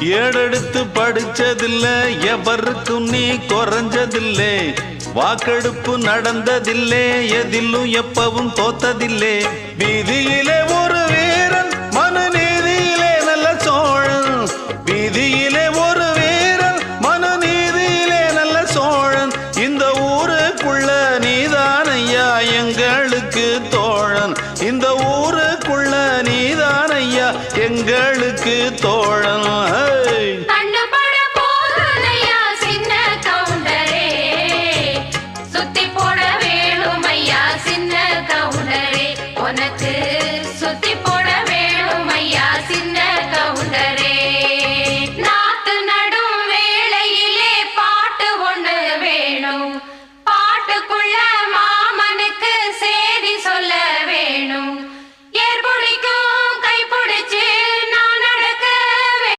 ஏடெடுத்து படிச்சதில்ல எவருக்கும் நீ குறைஞ்சதில்லை. வாக்கெடுப்பு நடந்ததில்லை எதிலும் எப்பவும் தோத்ததில்லை. வீதியிலே ஒரு வீரன் மனு நீதியிலே நல்ல சோழன். வீதியிலே ஒரு வீரன் மனு நீதியிலே நல்ல சோழன். இந்த ஊருக்குள்ள நீதான் ஐயா எங்களுக்கு தோழன். இந்த ஊருக்குள்ள நீதான் ஐயா எங்களுக்கு தோழன். உனக்கு சுத்தி போட வேணும் ஐயா சின்ன கவுண்டரே. நாத்து நடும் வேளையிலே பாட்டு ஒண்ணு வேணும். பாட்டுக்குள்ள